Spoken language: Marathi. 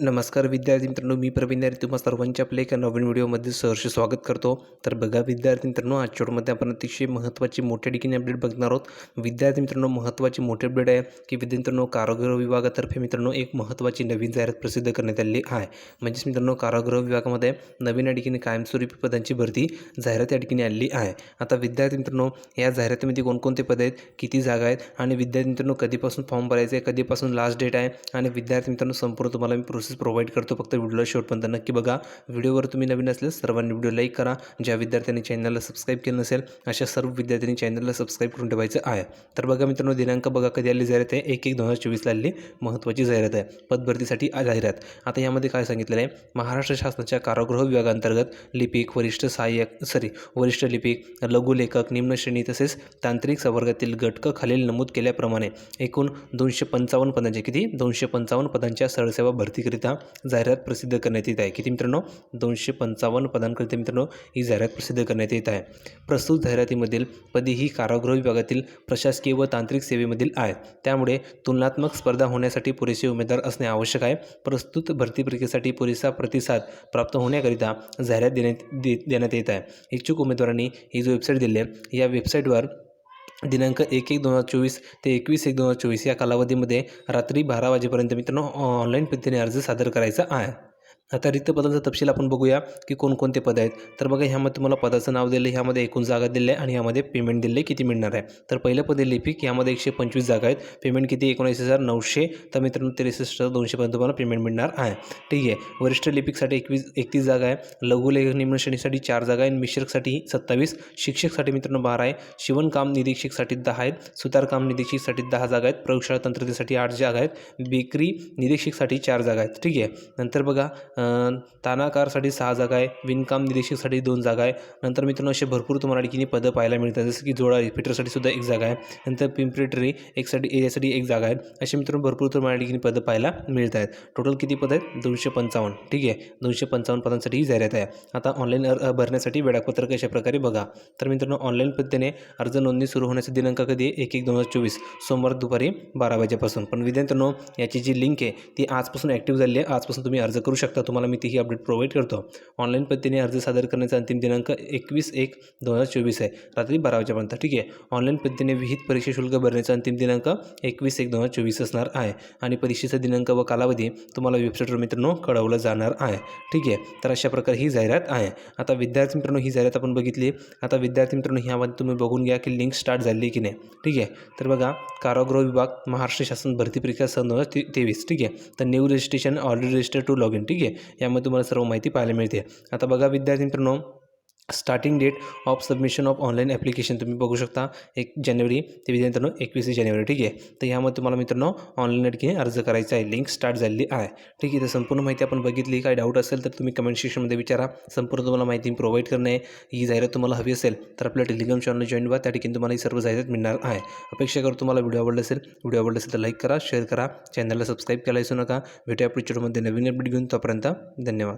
नमस्कार विद्यार्थी मित्रांनो मी प्रवीण यारी तुम्हा सर्वांच्या आपल्या एका नवीन व्हिडिओमध्ये सहर्ष स्वागत करतो. तर बघा विद्यार्थी मित्रांनो आज व्हिडिओमध्ये आपण अतिशय महत्त्वाची मोठ्या ठिकाणी अपडेट बघणार आहोत. विद्यार्थी मित्रांनो महत्त्वाची मोठी अपडेट आहे की विद्यार्थी मित्रांनो कारागृह विभागातर्फे मित्रांनो एक महत्त्वाची नवीन जाहिरात प्रसिद्ध करण्यात आलेली आहे. म्हणजेच मित्रांनो कारागृह विभागामध्ये नवीन या ठिकाणी कायमस्वरूपी पदांची भरती जाहिरात या ठिकाणी आलेली आहे. आता विद्यार्थी मित्रांनो या जाहिरातीमध्ये कोणकोणते पद आहेत किती जागा आहेत आणि विद्यार्थी मित्रांनो कधीपासून फॉर्म भरायचे कधीपासून लास्ट डेट आहे आणि विद्यार्थी मित्रांनो संपूर्ण तुम्हाला मी प्रोसेस प्रोव्हाइड करतो फक्त व्हिडिओला शेवटपर्यंत नक्की बघा. व्हिडिओवर तुम्ही नवीन असल्यास सर्वांनी व्हिडिओ लाईक करा. ज्या विद्यार्थ्यांनी चॅनलला सबस्क्राईब केलं नसेल अशा सर्व विद्यार्थ्यांनी चॅनलला सबस्क्राईब करून ठेवायचं आहे. तर बघा मित्रांनो दिनांक बघा कधी आली जाहिरात आहे. एक एक दोन हजार चोवीसला आलेली महत्त्वाची जाहिरात आहे. पदभरतीसाठी जाहिरात. आता यामध्ये काय सांगितलेलं आहे? महाराष्ट्र शासनाच्या कारागृह विभागांतर्गत लिपिक वरिष्ठ सहाय्यक सॉरी वरिष्ठ लिपिक लघुलेखक निम्न श्रेणी तसेच तांत्रिक संवर्गातील घटक खालील नमूद केल्याप्रमाणे एकूण दोनशे पंचावन्न पदांचे किती? दोनशे पंचावन्न पदांच्या सरसेवा भरतीकरिता जाहिरात प्रसिद्ध करण्यात येत आहे. किती मित्रांनो? दोनशे पंचावन्न पदांकरिता मित्रांनो? ही जाहिरात प्रसिद्ध करण्यात येत आहे. प्रस्तुत जाहिरातीमधील पदी ही कारागृह विभागातील प्रशासकीय व तांत्रिक सेवेमधील आहेत. त्यामुळे तुलनात्मक स्पर्धा होण्यासाठी पुरेसे उमेदवार असणे आवश्यक आहे. प्रस्तुत भरती प्रक्रियेसाठी पुरेसा प्रतिसाद प्राप्त होण्याकरिता जाहिरात देण्यात दे देण्यात येत आहे. इच्छुक उमेदवारांनी ही जो वेबसाईट दिली आहे या वेबसाईटवर दिनांक एक एक दोन हजार चोवीस ते एकवीस एक दोन हजार चोवीस या कालावधीमध्ये रात्री बारा वाजेपर्यंत मित्रांनो ऑनलाईन पद्धतीने अर्ज सादर करायचा आहे. आता रिक्त पदांचा तपशील आपण बघूया की कोणकोणते पद आहेत. तर बघा ह्यामध्ये तुम्हाला पदाचं नाव दिलं ह्यामध्ये एकूण जागा दिल्या आहे आणि ह्यामध्ये पेमेंट दिले किती मिळणार आहे? तर पहिलं पद आहे लिपिक यामध्ये एकशे पंचवीस जागा आहेत. पेमेंट किती? एकोणीस हजार नऊशे. तर मित्रांनो त्रेसष्ट दोनशेपर्यंत तुम्हाला पेमेंट मिळणार आहे. ठीक आहे. वरिष्ठ लिपिकसाठी एकवीस एकतीस जागा आहे. लघुलेखक निम्नश्रेणीसाठी चार जागा आहे मिश्रकसाठी सत्तावीस. शिक्षकसाठी मित्रांनो बारा आहे. शिवणकाम निरीक्षकसाठी दहा आहेत. सुतारकाम निरीक्षकसाठी दहा जागा आहेत. प्रयोगशाळा तंत्रज्ञासाठी आठ जागा आहेत. बेकरी निरीक्षकसाठी चार जागा आहेत. ठीक आहे. नंतर बघा तानाकारसाठी सहा जागा आहे विणकाम निरीक्षकसाठी दोन जागा आहे. नंतर मित्रांनो असे भरपूर तुम्हाला ठिकाणी पदं पाहायला मिळतात. जसं की जोडा रिपीटरसाठी सुद्धा एक जागा आहे. नंतर पिंपरेटरी एकसाठी एरियासाठी एक जागा आहे. असे मित्रांनो भरपूर तुम्हाला ठिकाणी पदं पाहायला मिळत आहेत टोटल किती पद आहेत? दोनशे पंचावन्न. ठीक आहे? दोनशे पंचावन्न पदांसाठी ही जाहिरात आहे. आता ऑनलाईन अर्ज भरण्यासाठी वेळापत्रक अशा प्रकारे बघा. तर मित्रांनो ऑनलाईन पद्धतीने अर्ज नोंदणी सुरू होण्याचा दिनांक कधी आहे? एक एक दोन हजार चोवीस. सोमवार दुपारी बारा वाजेपासून. पण विद्यार्थ्यांनो याची जी लिंक आहे ती आजपासून ॲक्टिव्ह झाली आहे. आजपासून तुम्ही अर्ज करू शकता. तुम्हाला मी तीही अपडेट प्रोव्हाइड करतो. ऑनलाईन पद्धतीने अर्ज सादर करण्याचा अंतिम दिनांक एकवीस एक दोन हजार चोवीस आहे. रात्री बारा वाजेपर्यंत ठीक आहे? ऑनलाईन पद्धतीने विहित परीक्षा शुल्क भरण्याचा अंतिम दिनांक एकवीस एक दोन हजार चोवीस असणार आहे. आणि परीक्षेचा दिनांक व कालावधी तुम्हाला वेबसाईटवर मित्रांनो कळवलं जाणार आहे. ठीक आहे? तर अशा प्रकारे ही जाहिरात आहे. आता विद्यार्थी मित्रांनो ही जाहिरात आपण बघितली. आता विद्यार्थी मित्रांनो ह्यामध्ये तुम्ही बघून घ्या की लिंक स्टार्ट झाली की नाही. ठीक आहे? तर बघा कारागृह विभाग महाराष्ट्र शासन भरती परीक्षा सन दोन हजार तेवीस. ठीक आहे? तर new registration already register to log in ठीक आहे? यामध्ये तुम्हाला सर्व माहिती पाहायला मिळते. आता बघा विद्यार्थी मित्रांनो starting date of submission of online application तुम्ही बघू शकता एक जानेवारी ते मित्रांनो एकवीस जानेवारी ठीक आहे? तर यामध्ये तुम्हाला मित्रांनो ऑनलाईन ठिकाणी अर्ज करायचा आहे. लिंक स्टार्ट झालेली आहे. ठीक आहे तर संपूर्ण माहिती आपण बघितली. काय डाऊट असेल तर तुम्ही कमेंट सेक्शनमध्ये विचारा. संपूर्ण तुम्हाला माहिती प्रोव्हाइड करणे ही जाहिरात तुम्हाला हवी असेल तर आपल्या टेलिग्राम चॅनल जॉईन व्हा. त्या ठिकाणी तुम्हाला ही सर्व जाहिरात मिळणार आहे. अपेक्षा करतो तुम्हाला व्हिडिओ आवडला असेल व्हिडिओ आवडला असेल तर लाईक करा शेअर करा. चॅनलला सबस्क्राईब करायला विसरू नका. भेटूया पुढच्या नवीन अपडेट घेऊन तोपर्यंत धन्यवाद.